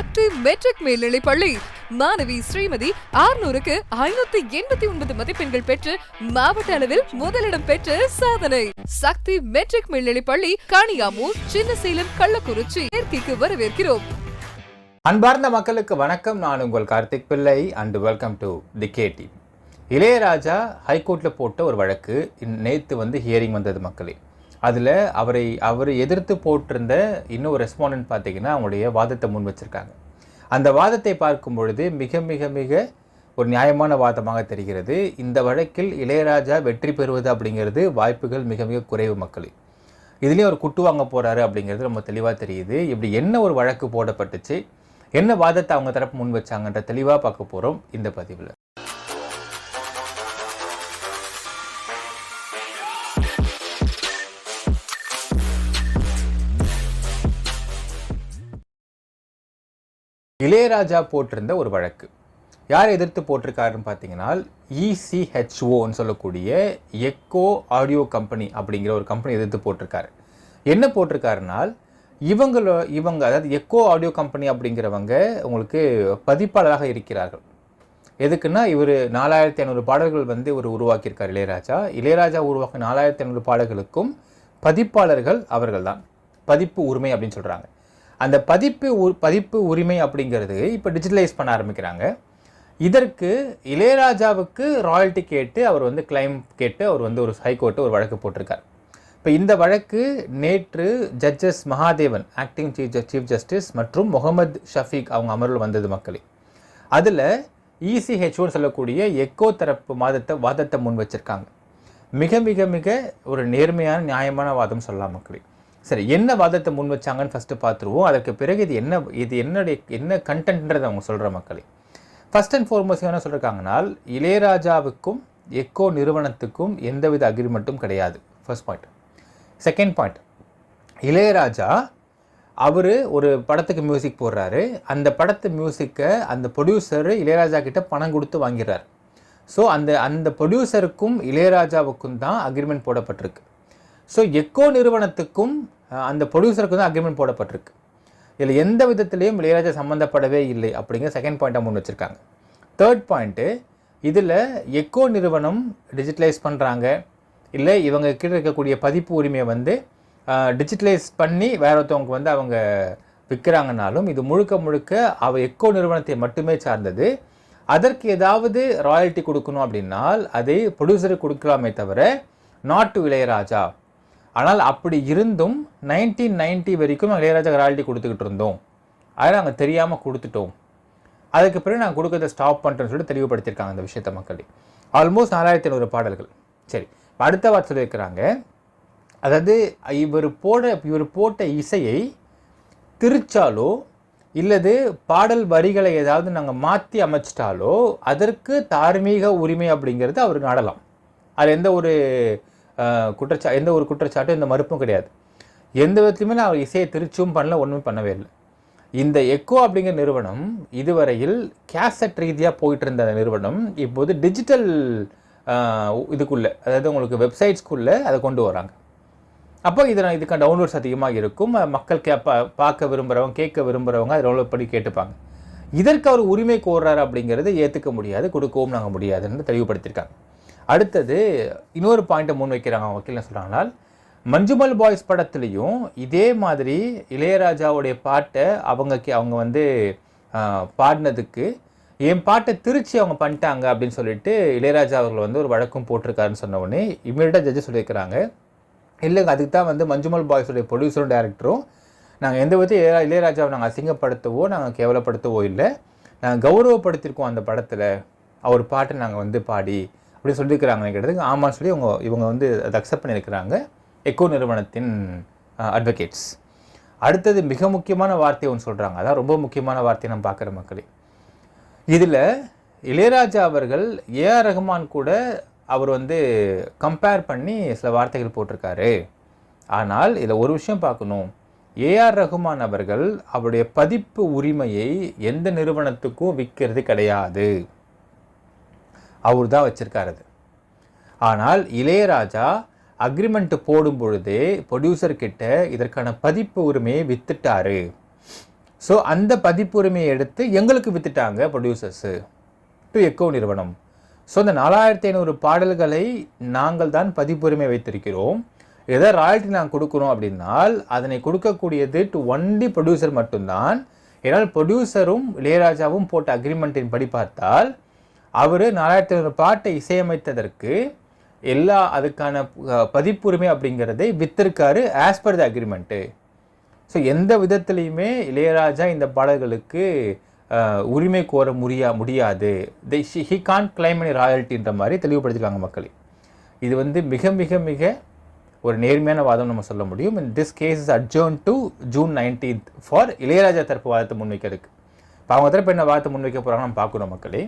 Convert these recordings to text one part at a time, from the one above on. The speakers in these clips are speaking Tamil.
ஆக்டிவ் மெட்ரிக் மேல்நிலை பள்ளி. மாணவி ஸ்ரீமதி ஆறுநூறுக்கு ஐநூத்தி எண்பத்தி ஒன்பது மதிப்பெண்கள் பெற்று மாவட்ட அளவில் முதலிடம் பெற்று சாதனை. சக்தி மெட்ரிக் மேல்நிலை பள்ளி காணியாமூர் சின்னசேலம் கள்ளக்குறிச்சி. சேர்க்கைக்கு வரவேற்கிறோம். அன்பார்ந்த மக்களுக்கு வணக்கம். நான் உங்கள் Karthik Pillai. And welcome to the KD Ilaiyaraaja ஹைகோர்ட்டில் போட்ட ஒரு வழக்கு. நேற்று வந்து ஹியரிங் வந்தது மக்களே. அதில் அவரை அவர் எதிர்த்து போட்டிருந்த இன்னும் ரெஸ்பாண்டன்ட் பார்த்தீங்கன்னா அவங்களுடைய வாதத்தை முன் வச்சிருக்காங்க. அந்த வாதத்தை பார்க்கும் பொழுது மிக மிக மிக ஒரு நியாயமான வாதமாக தெரிகிறது. இந்த வழக்கில் இளையராஜா வெற்றி பெறுவது அப்படிங்கிறது வாய்ப்புகள் மிக மிக குறைவு மக்களே இதுலேயும் அவர் குட்டு வாங்க போகிறாரு அப்படிங்கிறது ரொம்ப தெளிவாக தெரியுது. இப்படி என்ன ஒரு வழக்கு போடப்பட்டுச்சு? என்ன வாதத்தை அவங்க தரப்பு முன் வச்சாங்கன்ற தெளிவாக பார்க்க போகிறோம் இந்த பதிவில். இளையராஜா போட்டிருந்த ஒரு வழக்கு. யார் எதிர்த்து போட்டிருக்காருன்னு பார்த்தீங்கன்னா இசிஹெச்ஓன்னு சொல்லக்கூடிய எக்கோ ஆடியோ கம்பெனி அப்படிங்கிற ஒரு கம்பெனி எதிர்த்து போட்டிருக்காரு. என்ன போட்டிருக்காருனால் இவங்களோ இவங்க அதாவது எக்கோ ஆடியோ கம்பெனி அப்படிங்கிறவங்க உங்களுக்கு பதிப்பாளராக இருக்கிறார்கள். எதுக்குன்னா இவர் நாலாயிரத்தி ஐநூறு பாடல்கள் வந்து இவர் உருவாக்கியிருக்கார் இளையராஜா. இளையராஜா உருவாக்கிய நாலாயிரத்தி ஐநூறு பாடல்களுக்கும் பதிப்பாளர்கள் அவர்கள் தான் பதிப்பு உரிமை அப்படின்னு சொல்கிறாங்க அந்த பதிப்பு உ- பதிப்பு உரிமை அப்படிங்கிறது இப்போ டிஜிட்டலைஸ் பண்ண ஆரம்பிக்கிறாங்க. இதற்கு இளையராஜாவுக்கு ராயல்ட்டி கேட்டு அவர் வந்து கிளைம் கேட்டு அவர் வந்து ஒரு ஹைகோர்ட்டு ஒரு வழக்கு போட்டிருக்கார். இப்போ இந்த வழக்கு நேற்று judges Mahadevan acting chief chief justice மற்றும் முகமது ஷஃபீக் அவங்க அமர்வில் வந்தது மக்களே. அதில் இசிஹெச்ஓன்னு சொல்லக்கூடிய எக்கோ தரப்பு வாதத்தை வாதத்தை முன் வச்சிருக்காங்க. மிக மிக மிக ஒரு நேர்மையான நியாயமான வாதம் சொல்லலாம் மக்களே. சரி என்ன வாதத்தை முன் வச்சாங்கன்னு ஃபஸ்ட்டு பார்த்துருவோம். அதற்கு பிறகு இது என்ன இது என்னுடைய என்ன கண்டென்ட்ன்றது அவங்க சொல்கிற மக்களே. ஃபர்ஸ்ட் அண்ட் ஃபார்மோஸ்ட் என்ன சொல்லியிருக்காங்கனால் இளையராஜாவுக்கும் எக்கோ நிறுவனத்துக்கும் எந்தவித அக்ரிமெண்ட்டும் கிடையாது. First point second point Ilaiyaraaja அவர் ஒரு படத்துக்கு மியூசிக் போடுறாரு. அந்த படத்து மியூசிக்கை அந்த ப்ரொடியூசர் இளையராஜா கிட்ட பணம் கொடுத்து வாங்கிறார் ஸோ அந்த அந்த ப்ரொடியூசருக்கும் இளையராஜாவுக்கும் தான் அக்ரிமெண்ட் போடப்பட்டிருக்கு. ஸோ எக்கோ நிறுவனத்துக்கும் அந்த ப்ரொடியூசருக்கும் தான் அக்ரிமெண்ட் போடப்பட்டிருக்கு. இதில் எந்த விதத்திலையும் இளையராஜா சம்மந்தப்படவே இல்லை அப்படிங்கிற செகண்ட் பாயிண்ட்டாக முன் வச்சுருக்காங்க. தேர்ட் பாயிண்ட்டு இதில் எக்கோ நிறுவனம் டிஜிட்டலைஸ் பண்ணுறாங்க இல்லை இவங்க கிட்ட இருக்கக்கூடிய பதிப்பு உரிமையை வந்து டிஜிட்டலைஸ் பண்ணி வேற ஒருத்தவங்க வந்து அவங்க விற்கிறாங்கனாலும் இது முழுக்க முழுக்க அவ எக்கோ நிறுவனத்தை மட்டுமே சார்ந்தது. அதற்கு ஏதாவது ராயல்ட்டி கொடுக்கணும் அப்படின்னால் அதை ப்ரொடியூசருக்கு கொடுக்கலாமே தவிர நாட் டு இளையராஜா. ஆனால் அப்படி இருந்தும் நைன்டீன் நைன்ட்டி வரைக்கும் நாங்கள் இளையராஜா ராயல்ட்டி கொடுத்துக்கிட்டு இருந்தோம். அதை நாங்கள் தெரியாமல் கொடுத்துட்டோம். அதுக்கு பிறகு நாங்கள் கொடுக்கறத ஸ்டாப் பண்ணுறோன்னு சொல்லிட்டு தெளிவுபடுத்தியிருக்காங்க அந்த விஷயத்தை மக்களே. ஆல்மோஸ்ட் நாலாயிரத்தி ஐநூறு பாடல்கள். சரி அடுத்த வார்த்தை சொல்லியிருக்கிறாங்க. அதாவது இவர் போட இவர் போட்ட இசையை திரிச்சாலோ இல்லது பாடல் வரிகளை ஏதாவது நாங்கள் மாற்றி அமைச்சிட்டாலோ அதற்கு தார்மீக உரிமை அப்படிங்கிறது அவர் நாடலாம். அது எந்த ஒரு குற்றச்சா எந்த ஒரு குற்றச்சாட்டும் இந்த மறுப்பும் கிடையாது. எந்த விதத்துலையுமே நான் அவர் இசையை திருச்சும் பண்ணல ஒன்றுமே பண்ணவே இல்லை. இந்த எக்கோ அப்படிங்கிற நிறுவனம் இதுவரையில் கேசட் ரீதியாக போயிட்டு இருந்த நிறுவனம் இப்போது டிஜிட்டல் இதுக்குள்ளே அதாவது உங்களுக்கு வெப்சைட்ஸ்க்குள்ளே அதை கொண்டு வராங்க. அப்போ இதில் இதுக்கான டவுன்லோட்ஸ் அதிகமாக இருக்கும். மக்கள் கே பா பார்க்க விரும்புகிறவங்க கேட்க விரும்புகிறவங்க அதை டவுன்லோட் பண்ணி கேட்டுப்பாங்க. இதற்கு அவர் உரிமை கோர்றாரு அப்படிங்கிறது ஏற்றுக்க முடியாது கொடுக்கவும் நாங்கள் முடியாதுன்னு தெளிவுபடுத்தியிருக்காங்க. அடுத்தது இன்னொரு பாயிண்ட்டை முன் வைக்கிறாங்க அவங்க வக்கீல் என்ன சொல்கிறாங்கன்னா மஞ்சுமல் பாய்ஸ் படத்துலையும் இதே மாதிரி இளையராஜாவுடைய பாட்டை அவங்க அவங்க வந்து பாடினதுக்கு என் பாட்டை திருச்சி அவங்க பண்ணிட்டாங்க அப்படின்னு சொல்லிட்டு இளையராஜா அவர்கள் வந்து ஒரு வழக்கம் போட்டிருக்காருன்னு சொன்ன உடனே இமீடியட்டாக ஜட்ஜு சொல்லியிருக்கிறாங்க. இல்லைங்க அதுக்கு தான் வந்து மஞ்சுமல் பாய்ஸுடைய ப்ரொடியூசரும் டேரக்டரும் நாங்கள் எந்த விதத்தையும் இளைய இளையராஜாவை நாங்கள் அசிங்கப்படுத்தவோ நாங்கள் கேவலப்படுத்தவோ இல்லை நாங்கள் கௌரவப்படுத்தியிருக்கோம் அந்த படத்தில் அவர் பாட்டை நாங்கள் வந்து பாடி அப்படின்னு சொல்லியிருக்கிறாங்கன்னு கேட்டதுக்கு ஆமான்னு சொல்லி இவங்க இவங்க வந்து அதை அக்செப்ட் பண்ணியிருக்கிறாங்க. எக்கோ நிறுவனத்தின் அட்வொகேட்ஸ் அடுத்தது மிக முக்கியமான வார்த்தை ஒன்று சொல்கிறாங்க அதான் ரொம்ப முக்கியமான வார்த்தையை நம்ம பார்க்குற மக்களே. இதில் இளையராஜா அவர்கள் ஏஆர் ரஹ்மான் கூட அவர் வந்து கம்பேர் பண்ணி சில வார்த்தைகள் போட்டிருக்காரு. ஆனால் இதில் ஒரு விஷயம் பார்க்கணும். ஏஆர் ரஹ்மான் அவர்கள் அவருடைய பதிப்பு உரிமையை எந்த நிறுவனத்துக்கும் விற்கிறது கிடையாது. அவர் தான் வச்சுருக்காரு அது. ஆனால் இளையராஜா அக்ரிமெண்ட் போடும் பொழுதே ப்ரொடியூசர்கிட்ட இதற்கான பதிப்பு உரிமையை வித்துட்டாரு. ஸோ அந்த பதிப்புரிமையை எடுத்து எங்களுக்கு வித்துட்டாங்க ப்ரொடியூசர்ஸு டு எக்கோ நிறுவனம். ஸோ அந்த நாலாயிரத்தி ஐநூறு பாடல்களை நாங்கள் தான் பதிப்புரிமை வைத்திருக்கிறோம். எதை ராயல்ட்டி நாங்கள் கொடுக்குறோம் அப்படின்னால் அதனை கொடுக்கக்கூடியது டு ஒன்லி ப்ரொடியூசர் மட்டும்தான். ஏன்னால் ப்ரொடியூசரும் இளையராஜாவும் போட்ட அக்ரிமெண்ட்டின் படி பார்த்தால் அவர் நாலாயிரத்தி ஐநூறு பாட்டை இசையமைத்ததற்கு எல்லா அதுக்கான பதிப்புரிமை அப்படிங்கிறதை வித்திருக்காரு as per the agreement so எந்த விதத்துலேயுமே இளையராஜா இந்த பாடல்களுக்கு உரிமை கோர முடியா முடியாது. தை ஹி கான் கிளைம் ராயல்ட்டின்ற மாதிரி தெளிவுபடுத்திருக்காங்க மக்களை. இது வந்து மிக மிக மிக ஒரு நேர்மையான வாதம் நம்ம சொல்ல முடியும். In this case is adjourned to June nineteenth for Ilaiyaraaja தரப்பு வாதத்தை முன்வைக்கிறதுக்கு. இப்போ அவங்க தரப்பு என்ன வாதத்தை முன்வைக்க போகிறாங்கன்னு நம்ம பார்க்கணும் மக்களே.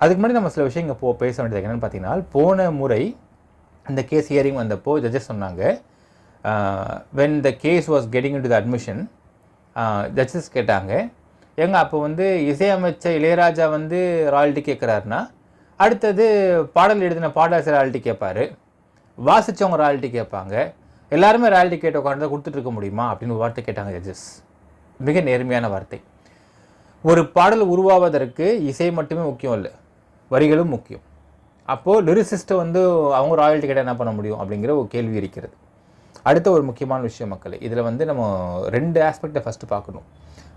அதுக்கு முன்னாடி நம்ம சில விஷயம் இங்கே போ பேச வேண்டியது என்னென்னு பார்த்தீங்கன்னா போன முறை இந்த கேஸ் ஹியரிங் வந்தப்போ ஜட்ஜஸ் சொன்னாங்க when the case was getting in to the admission judges கேட்டாங்க. ஏங்க அப்போ வந்து இசையமைச்ச இளையராஜா வந்து ராயல்ட்டி கேட்குறாருன்னா அடுத்தது பாடல் எழுதின பாடலாசிரியர் ராயல்ட்டி கேட்பாரு. வாசிச்சவங்க ராயல்ட்டி கேட்பாங்க. எல்லாருமே ராயல்ட்டி கேட்ட உட்காந்து கொடுத்துட்ருக்க முடியுமா? அப்படின்னு ஒரு வார்த்தை கேட்டாங்க ஜட்ஜஸ் மிக நேர்மையான வார்த்தை. ஒரு பாடல் உருவாவதற்கு இசை மட்டுமே முக்கியம் இல்லை. வரிகளும் முக்கியம். அப்போது லிரிசிஸ்ட்டை வந்து அவங்க ராயல்ட்டி கிட்ட என்ன பண்ண முடியும் அப்படிங்கிற ஒரு கேள்வி இருக்கிறது. அடுத்த ஒரு முக்கியமான விஷயம் மக்களே இதில் வந்து நம்ம ரெண்டு ஆஸ்பெக்டை ஃபஸ்ட்டு பார்க்கணும்.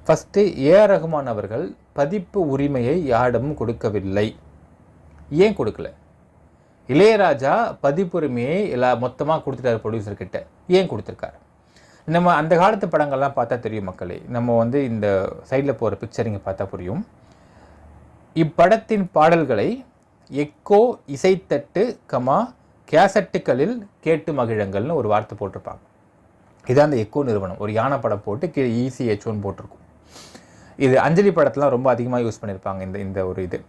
ஃபஸ்ட்டு ஏஆர் ரகுமான் அவர்கள் பதிப்பு உரிமையை யாரிடமும் கொடுக்கவில்லை. ஏன் கொடுக்கல? இளையராஜா பதிப்புரிமையை எல்லா மொத்தமாக கொடுத்துட்டாரு ப்ரொடியூசர்கிட்ட ஏன் கொடுத்துருக்காரு? நம்ம அந்த காலத்து படங்கள்லாம் பார்த்தா தெரியும் மக்களே. நம்ம வந்து இந்த சைடில் போகிற பிக்சரிங்க பார்த்தா புரியும். இப்படத்தின் பாடல்களை எக்கோ இசைத்தட்டு கமா கேசட்டுகளில் கேட்டு மகிழங்கள்னு ஒரு வார்த்தை போட்டிருப்பாங்க. இதான் அந்த எக்கோ நிறுவனம். ஒரு யானை படம் போட்டு கீழே E இசிஹெச்ஓன்னு போட்டிருக்கும். இது அஞ்சலி படத்தெலாம் ரொம்ப அதிகமாக யூஸ் பண்ணியிருப்பாங்க இந்த இந்த ஒரு இது.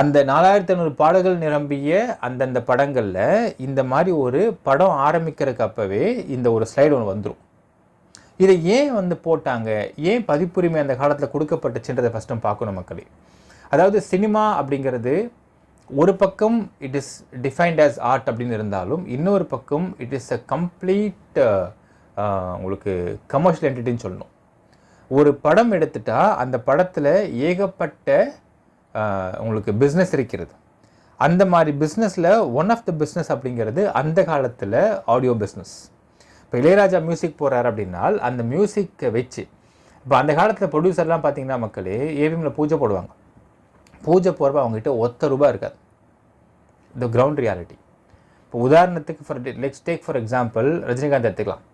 அந்த நாலாயிரத்தி ஐநூறு பாடல்கள் நிரம்பிய அந்தந்த படங்களில் இந்த மாதிரி ஒரு படம் ஆரம்பிக்கிறதுக்கு அப்பவே இந்த ஒரு ஸ்லைடு ஒன்று வந்துடும் இதை ஏன் வந்து போட்டாங்க? ஏன் பதிப்புரிமை அந்த காலத்தில் கொடுக்கப்பட்டுச்சுன்றதை ஃபஸ்ட்டு பார்க்கணும் மக்களே. அதாவது சினிமா அப்படிங்கிறது ஒரு பக்கம் it is defined as art அப்படின்னு இருந்தாலும் இன்னொரு பக்கம் இட் இஸ் அ கம்ப்ளீட் உங்களுக்கு கமர்ஷியல் என்டிட்டின்னு சொல்லணும். ஒரு படம் எடுத்துட்டா அந்த படத்தில் ஏகப்பட்ட உங்களுக்கு பிஸ்னஸ் இருக்கிறது. அந்த மாதிரி பிஸ்னஸில் ஒன் ஆஃப் த பிஸ்னஸ் அப்படிங்கிறது அந்த காலத்தில் ஆடியோ பிஸ்னஸ் இப்போ இளையராஜா மியூசிக் போகிறார் அப்படின்னால் அந்த மியூசிக்கை வச்சு இப்போ அந்த காலத்தில் ப்ரொடியூசர்லாம் பார்த்தீங்கன்னா மக்களே ஏவிஎம்மில் பூஜை போடுவாங்க. பூஜை போகிறப்ப அவங்ககிட்ட ஒத்த ரூபாய் இருக்காது. இந்த கிரவுண்ட் ரியாலிட்டி இப்போ உதாரணத்துக்கு for let's take for example Rajinikanth எடுத்துக்கலாம்.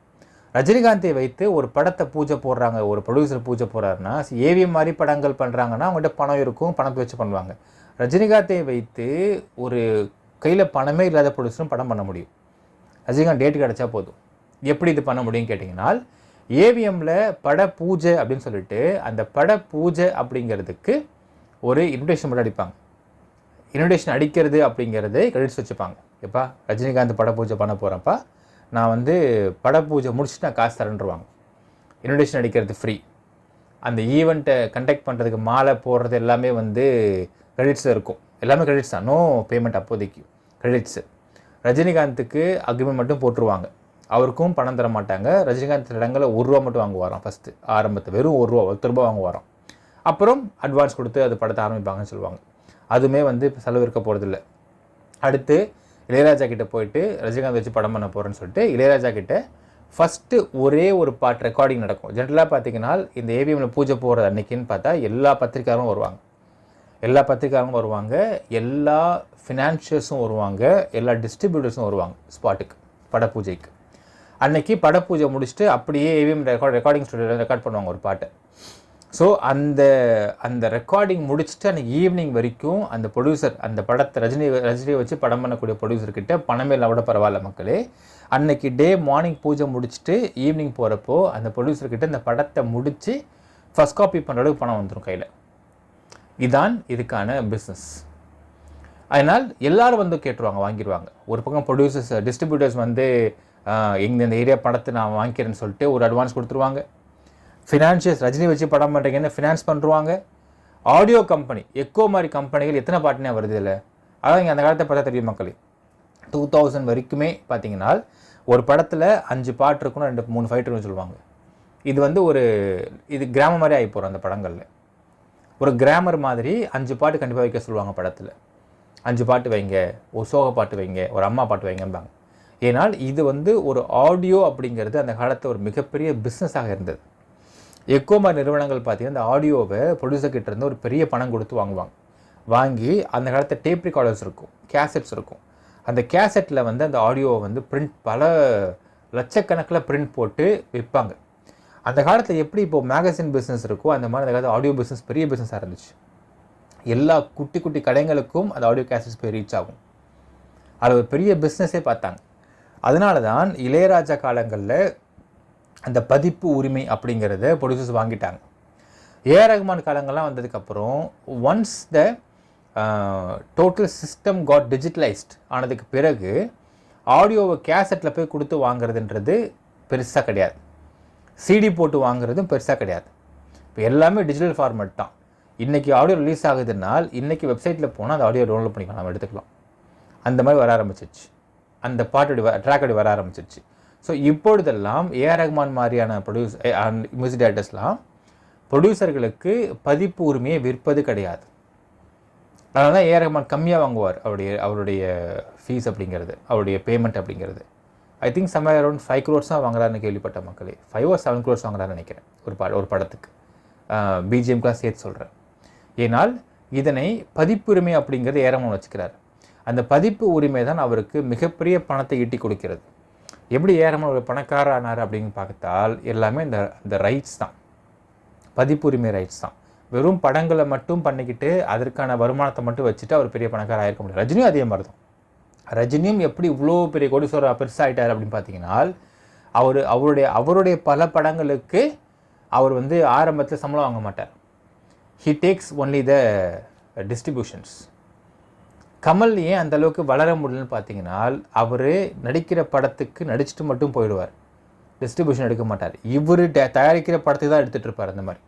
ரஜினிகாந்தை வைத்து ஒரு படத்தை பூஜை போடுறாங்க ஒரு ப்ரொடியூசர் பூஜை போடுறாருன்னா ஏவிஎம் மாதிரி படங்கள் பண்ணுறாங்கன்னா அவங்ககிட்ட பணம் இருக்கும் பணத்தை வச்சு பண்ணுவாங்க. ரஜினிகாந்தை வைத்து ஒரு கையில் பணமே இல்லாத ப்ரொடியூசரும் படம் பண்ண முடியும். ரஜினிகாந்த் டேட் கிடச்சா போதும். எப்படி இது பண்ண முடியும்னு கேட்டிங்கன்னா ஏவிஎம்மில் பட பூஜை அப்படின்னு சொல்லிட்டு அந்த பட பூஜை அப்படிங்கிறதுக்கு ஒரு இன்விடேஷன் மட்டும் அடிப்பாங்க. இன்விடேஷன் அடிக்கிறது அப்படிங்கிறது கிரெடிட்ஸ் வச்சுப்பாங்க. எப்பா ரஜினிகாந்த் பட பூஜை பண்ண போகிறப்பா நான் வந்து பட பூஜை முடிச்சுட்டு நான் காசு தரேன்ருவாங்க. இன்விடேஷன் அடிக்கிறது ஃப்ரீ அந்த ஈவெண்ட்டை கண்டக்ட் பண்ணுறதுக்கு மாலை போடுறது எல்லாமே வந்து கிரெடிட்ஸ் இருக்கும். எல்லாமே கிரெடிட்ஸ் தான். நோ பேமெண்ட் அப்போதைக்கு. கிரெடிட்ஸு ரஜினிகாந்துக்கு அக்ரிமெண்ட் மட்டும் போட்டுருவாங்க. அவருக்கும் பணம் தர மாட்டாங்க ரஜினிகாந்த் இடங்களில் ஒரு ரூபா மட்டும் வாங்குவாராம் ஃபஸ்ட்டு ஆரம்பத்தில் வெறும் ஒரு ரூபா ஒருத்தர் ரூபா வாங்குவாராம். அப்புறம் அட்வான்ஸ் கொடுத்து அது படத்தை ஆரம்பிப்பாங்கன்னு சொல்லுவாங்க. அதுவுமே வந்து இப்போ செலவிருக்க போகிறதில்ல அடுத்து இளையராஜா கிட்டே போயிட்டு ரஜினிகாந்த் வச்சு படம் பண்ண போகிறேன்னு சொல்லிட்டு இளையராஜா கிட்ட ஃபஸ்ட்டு ஒரே ஒரு பாட்டு ரெக்கார்டிங் நடக்கும். ஜென்ரலாக பார்த்தீங்கன்னா இந்த ஏவிஎம்ல பூஜை போகிறது அன்னைக்குன்னு பார்த்தா எல்லா பத்திரிக்காரும் வருவாங்க. எல்லா பத்திரிக்காரங்களும் வருவாங்க. எல்லா ஃபினான்ஷியர்ஸும் வருவாங்க. எல்லா டிஸ்ட்ரிபியூட்டர்ஸும் வருவாங்க ஸ்பாட்டுக்கு பட பூஜைக்கு. அன்னைக்கு பட பூஜை முடிச்சுட்டு அப்படியே ஏவிஎம் ரெக்கார்ட் ரெக்கார்டிங் ஸ்டுடியோவில் ரெக்கார்ட் பண்ணுவாங்க ஒரு பாட்டை. ஸோ அந்த அந்த ரெக்கார்டிங் முடிச்சுட்டு அன்றைக்கி ஈவினிங் வரைக்கும் அந்த ப்ரொடியூசர் அந்த படத்தை ரஜினி ரஜினியை வச்சு படம் பண்ணக்கூடிய ப்ரொடியூசர்கிட்ட பணமே இல்லை கூட பரவாயில்ல மக்களே. அன்னைக்கு டே மார்னிங் பூஜை முடிச்சுட்டு ஈவினிங் போகிறப்போ அந்த ப்ரொடியூசர்கிட்ட இந்த படத்தை முடித்து ஃபஸ்ட் காப்பி பண்ணுற அளவுக்கு பணம் வந்துடும் கையில். இதான் இதுக்கான பிஸ்னஸ் அதனால் எல்லோரும் வந்து கேட்டுருவாங்க வாங்கிடுவாங்க ஒரு பக்கம் ப்ரொடியூசர்ஸ் டிஸ்ட்ரிபியூட்டர்ஸ் வந்து எங்கள் இந்த ஏரியா படத்தை நான் வாங்கிக்கிறேன்னு சொல்லிட்டு ஒரு அட்வான்ஸ் கொடுத்துருவாங்க. ஃபினான்ஷியஸ் ரஜினி வச்சு படம் பண்ணுறீங்கன்னு ஃபினான்ஸ் பண்ணுருவாங்க ஆடியோ கம்பெனி எக்கோ மாதிரி கம்பெனிகள் எத்தனை பாட்டுனே வருது இல்லை அதான் இங்கே அந்த காலத்தை பார்த்தா தெரியும் மக்களே. டூ தௌசண்ட் வரைக்குமே பார்த்தீங்கன்னா ஒரு படத்தில் அஞ்சு பாட்டு இருக்கணும் ரெண்டு மூணு ஃபைட் இருக்குன்னு சொல்லுவாங்க. இது வந்து ஒரு இது கிராம மாதிரி ஆகி போகிறோம் அந்த படங்களில். ஒரு கிராமர் மாதிரி அஞ்சு பாட்டு கண்டிப்பாக வைக்க சொல்லுவாங்க படத்தில். அஞ்சு பாட்டு வைங்க ஒரு சோக பாட்டு வைங்க ஒரு அம்மா பாட்டு வைங்கம்பாங்க. ஏனால் இது வந்து ஒரு ஆடியோ அப்படிங்கிறது அந்த காலத்தில் ஒரு மிகப்பெரிய பிஸ்னஸாக இருந்தது. எக்கோமா நிறுவனங்கள் பார்த்தீங்கன்னா இந்த ஆடியோவை ப்ரொடியூசர்கிட்ட இருந்து ஒரு பெரிய பணம் கொடுத்து வாங்குவாங்க. வாங்கி அந்த காலத்தில் டேப் ரெக்கார்டர்ஸ் இருக்கும் கேசட்ஸ் இருக்கும். அந்த கேசட்டில் வந்து அந்த ஆடியோவை வந்து பிரிண்ட் பல லட்சக்கணக்கில் பிரிண்ட் போட்டு விற்பாங்க. அந்த காலத்தில் எப்படி இப்போ மேகசின் பிஸ்னஸ் இருக்கோ அந்த மாதிரி அந்த காலத்தில் ஆடியோ பிஸ்னஸ் பெரிய பிஸ்னஸாக இருந்துச்சு. எல்லா குட்டி குட்டி கடைகளுக்கும் அந்த ஆடியோ கேசட்ஸ் போய் ரீச் ஆகும். அது ஒரு பெரிய பிஸ்னஸே பார்த்தாங்க. அதனால தான் இளையராஜா காலங்களில் அந்த பதிப்பு உரிமை அப்படிங்கிறத ப்ரொடியூசர்ஸ் வாங்கிட்டாங்க. ஏஆர் ரஹ்மான் காலங்கள்லாம் வந்ததுக்கப்புறம் once the total system got digitalised ஆனதுக்கு பிறகு ஆடியோவை கேசட்டில் போய் கொடுத்து வாங்குறதுன்றது பெருசாக கிடையாது. சிடி போட்டு வாங்குறதும் பெருசாக கிடையாது. இப்போ எல்லாமே டிஜிட்டல் ஃபார்மேட் தான். இன்றைக்கி ஆடியோ ரிலீஸ் ஆகுதுனால் இன்றைக்கி வெப்சைட்டில் போனால் அந்த ஆடியோ டவுன்லோட் பண்ணிக்கலாம் நம்ம எடுத்துக்கலாம். அந்த மாதிரி வர ஆரம்பிச்சிச்சு அந்த பாட்டு ட்ராக் அடி வர ஆரம்பிச்சிச்சு ஸோ இப்பொழுதெல்லாம் ஏஆர் ரஹ்மான் மாதிரியான ப்ரொடியூஸ் மியூசிக் டேரக்டர்ஸ்லாம் ப்ரொடியூசர்களுக்கு பதிப்பு உரிமையை விற்பது கிடையாது. அதனால தான் ஏஆர் ரஹ்மான் கம்மியாக வாங்குவார் அவருடைய அவருடைய ஃபீஸ் அப்படிங்கிறது அவருடைய பேமெண்ட் அப்படிங்கிறது. I think summer around five crores தான் வாங்குறாருன்னு கேள்விப்பட்ட மக்களே. ஃபைவ் ஆர் செவன் க்ரோர்ஸ் வாங்குறாருன்னு நினைக்கிறேன் ஒரு பட ஒரு படத்துக்கு. பிஜிஎம்க்கெலாம் சேர்த்து சொல்கிறேன் ஏனால் இதனை பதிப்புரிமை அப்படிங்கிறது ஏரமன் வச்சுக்கிறார். அந்த பதிப்பு உரிமை தான் அவருக்கு மிகப்பெரிய பணத்தை ஈட்டி கொடுக்கிறது. எப்படி ஏரமன் ஒரு பணக்கார ஆனார் அப்படின்னு பார்த்தால் எல்லாமே இந்த இந்த ரைட்ஸ் தான். பதிப்புரிமை ரைட்ஸ் தான். வெறும் படங்களை மட்டும் பண்ணிக்கிட்டு அதற்கான வருமானத்தை மட்டும் வச்சுட்டு அவர் பெரிய பணக்கார ஆயிருக்க முடியாது. ரஜினியும் அதே மாதிரி தான். ரஜினியும் எப்படி இவ்வளோ பெரிய கோடீஸ்வரர் பெருசாகிட்டார் அப்படின்னு பார்த்தீங்கன்னா அவர் அவருடைய அவருடைய பல படங்களுக்கு அவர் வந்து ஆரம்பத்தில் சம்பளம் வாங்க மாட்டார். He takes only the distributions Kamal ஏன் அந்த அளவுக்கு வளர முடியலன்னு பார்த்தீங்கன்னா அவர் நடிக்கிற படத்துக்கு நடிச்சுட்டு மட்டும் போயிடுவார். டிஸ்ட்ரிபியூஷன் எடுக்க மாட்டார். இவர் தயாரிக்கிற படத்துக்கு தான் எடுத்துகிட்டு இருப்பார் அந்த மாதிரி.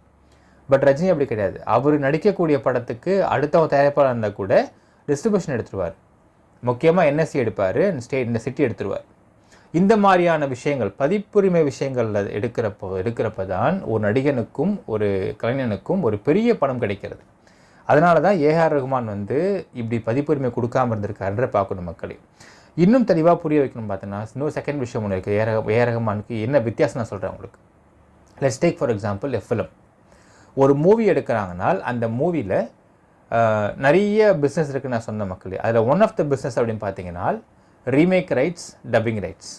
பட் ரஜினி அப்படி கிடையாது. அவர் நடிக்கக்கூடிய படத்துக்கு அடுத்தவங்க தயாரிப்பாளர் இருந்தால் கூட டிஸ்ட்ரிபியூஷன் எடுத்துருவார். முக்கியமாக என்எஸ்சி எடுப்பார் ஸ்டேட் இந்த சிட்டி எடுத்துருவார். இந்த மாதிரியான விஷயங்கள் பதிப்புரிமை விஷயங்களில் எடுக்கிறப்போ எடுக்கிறப்ப தான் ஒரு நடிகனுக்கும் ஒரு கலைஞனுக்கும் ஒரு பெரிய பணம் கிடைக்கிறது. அதனால தான் ஏஆர் ரகுமான் வந்து இப்படி பதிப்புரிமை கொடுக்காம இருந்திருக்காருன்ற பார்க்கணும் மக்களே. இன்னும் தெளிவாக புரிய வைக்கணும் பார்த்தோன்னா இன்னொரு செகண்ட் விஷயம் ஒன்று இருக்குது ஏஆர் ஏஆர் ரகுமானுக்கு என்ன வித்தியாசம் நான் சொல்கிறேன் உங்களுக்கு. Let's take for example a film ஒரு மூவி எடுக்கிறாங்கன்னா அந்த மூவியில் நிறைய பிஸ்னஸ் இருக்குன்னு நான் சொன்ன மக்களே. அதில் ஒன் ஆஃப் த பிஸ்னஸ் அப்படின்னு பார்த்தீங்கன்னா ரீமேக் ரைட்ஸ் டப்பிங் ரைட்ஸ்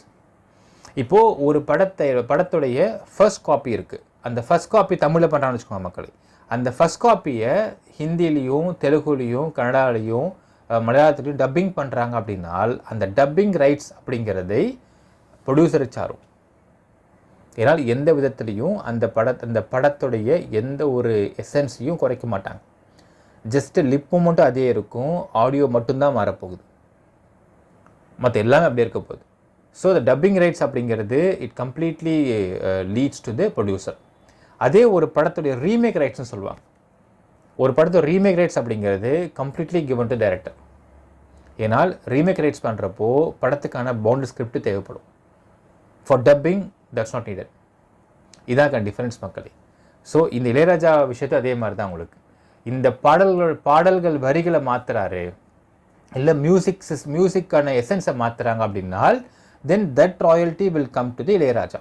இப்போது ஒரு படத்தை படத்துடைய ஃபர்ஸ்ட் காப்பி இருக்குது அந்த ஃபர்ஸ்ட் காப்பி தமிழில் பண்ணுறான்னு வச்சுக்கோங்க மக்களே. அந்த ஃபர்ஸ்ட் காப்பியை ஹிந்திலையும் தெலுங்குலேயும் கன்னடாலையும் மலையாளத்துலேயும் டப்பிங் பண்ணுறாங்க அப்படின்னால் அந்த டப்பிங் ரைட்ஸ் அப்படிங்கிறதை ப்ரொடியூசர் சாரும். ஏன்னால் எந்த விதத்துலேயும் அந்த பட அந்த படத்துடைய எந்த ஒரு எசன்ஸையும் குறைக்க மாட்டாங்க. ஜஸ்ட்டு லிப்பு மட்டும் அதே இருக்கும் ஆடியோ மட்டும்தான் மாறப்போகுது. மற்ற எல்லாமே அப்படியே இருக்க போகுது. ஸோ த டப்பிங் ரைட்ஸ் அப்படிங்கிறது it completely leads to the producer அதே ஒரு படத்துடைய ரீமேக் ரைட்ஸ்னு சொல்லுவாங்க. ஒரு படத்தோட ரீமேக் ரைட்ஸ் அப்படிங்கிறது கம்ப்ளீட்லி கிவன் டு டைரக்டர் ஏன்னால் ரீமேக் ரைட்ஸ் பண்ணுறப்போ படத்துக்கான பவுண்ட் ஸ்கிரிப்ட் தேவைப்படும். For dubbing that's not needed இதாங்க டிஃப்ரென்ஸ் மக்களே. ஸோ இந்த இளையராஜா விஷயத்தை அதே மாதிரி தான் உங்களுக்கு. இந்த பாடல்கள் பாடல்கள் வரிகளை மாற்றுறாரு இல்லை மியூசிக் சிஸ் மியூசிக்கான எசன்ஸை மாற்றுறாங்க அப்படின்னால் then that royalty will come to the Ilaiyaraaja.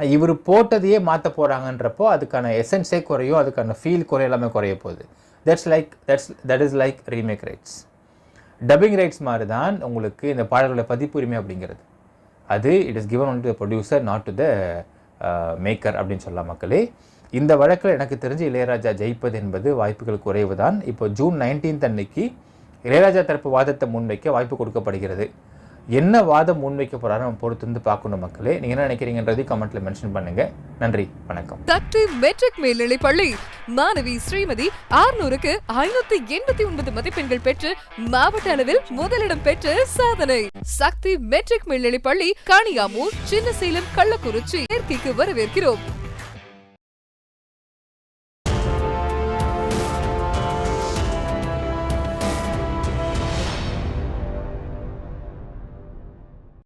இவர் போட்டதையே மாற்ற போகிறாங்கன்றப்போ அதுக்கான எசன்ஸே குறையும் அதுக்கான ஃபீல் குறைய எல்லாமே குறைய போகுது. That's like that's that is like remake rights dubbing rights மாதிரி தான் உங்களுக்கு இந்த பாடல்களோட பதிப்புரிமை அப்படிங்கிறது. அது it is given on to producer not to the maker அப்படின்னு சொல்லலாம் மக்களே. இந்த வழக்கில் எனக்கு தெரிஞ்சு இளையராஜா ஜெயிப்பது என்பது வாய்ப்புகள் குறைவு தான் இப்போ ஜூன் நைன்டீன்த் அன்னைக்கு இளையராஜா தரப்பு வாதத்தை முன்வைக்க வாய்ப்பு கொடுக்கப்படுகிறது. என்ன வாதம் முன்வைக்க போறாரு நம்ம பொறுத்திருந்து பார்க்கணும் மக்களே. நீங்க என்ன நினைக்கிறீங்கன்றதை கமெண்ட்ல மென்ஷன் பண்ணுங்க. நன்றி வணக்கம். தட்டு மெட்ரிக் மேல்நிலை பள்ளி. மாணவி ஸ்ரீமதி ஆறுநூறுக்கு ஐநூத்தி எண்பத்தி ஒன்பது மதிப்பெண்கள் பெற்று மாவட்ட அளவில் முதலிடம் பெற்று சாதனை. சக்தி மெட்ரிக் மேல்நிலை பள்ளி காணியாமூர் சின்னசேலம் கள்ளக்குறிச்சி சேர்க்கைக்கு வரவேற்கிறோம்.